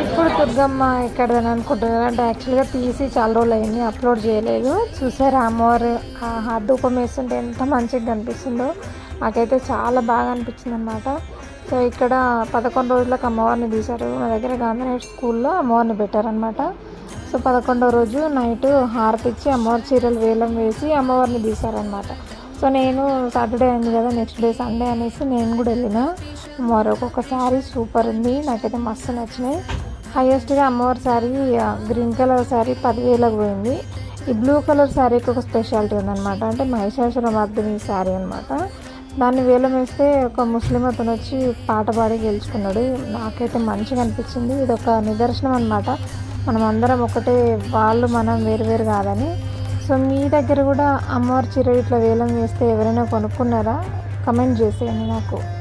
ఇప్పుడు దుర్గమ్మ ఇక్కడ అనుకుంటున్నారు అంటే యాక్చువల్గా తీసి చాలా రోజులు అయింది అప్లోడ్ చేయలేదు. చూసారా అమ్మవారు ఆ హార్డ్ వేస్తుంటే ఎంత మంచిగా కనిపిస్తుందో నాకైతే చాలా బాగా అనిపించింది అనమాట సో ఇక్కడ పదకొండు రోజులకు అమ్మవారిని తీశారు మా దగ్గర గాంధీ స్కూల్లో అమ్మవారిని పెట్టారనమాట సో పదకొండో రోజు నైట్ హారతిచ్చి అమ్మవారి చీరలు వేలం వేసి అమ్మవారిని తీశారనమాట సో నేను సాటర్డే అయింది కదా నెక్స్ట్ డే సండే అనేసి నేను కూడా వెళ్ళిన. మరొక శారీ సూపర్ ఉంది. నాకైతే మస్తు నచ్చినాయి. హైయెస్ట్గా అమ్మవారి శారీ గ్రీన్ కలర్ శారీ పదివేలకు పోయింది. ఈ బ్లూ కలర్ శారీకి ఒక స్పెషాలిటీ ఉందన్నమాట. అంటే మహిషాసుర మర్దిని శారీ అనమాట దాన్ని వేలం వేస్తే ఒక ముస్లిం అతను వచ్చి పాట పాడి గెలుచుకున్నాడు. నాకైతే మంచిగా అనిపించింది. ఇది ఒక నిదర్శనం అనమాట మనం అందరం ఒకటే వాళ్ళు మనం వేరు వేరు కాదని. సో మీ దగ్గర కూడా అమ్మవారి చీర ఇట్లా వేలం వేస్తే ఎవరైనా కొనుక్కున్నారా? కమెంట్ చేసేయండి నాకు.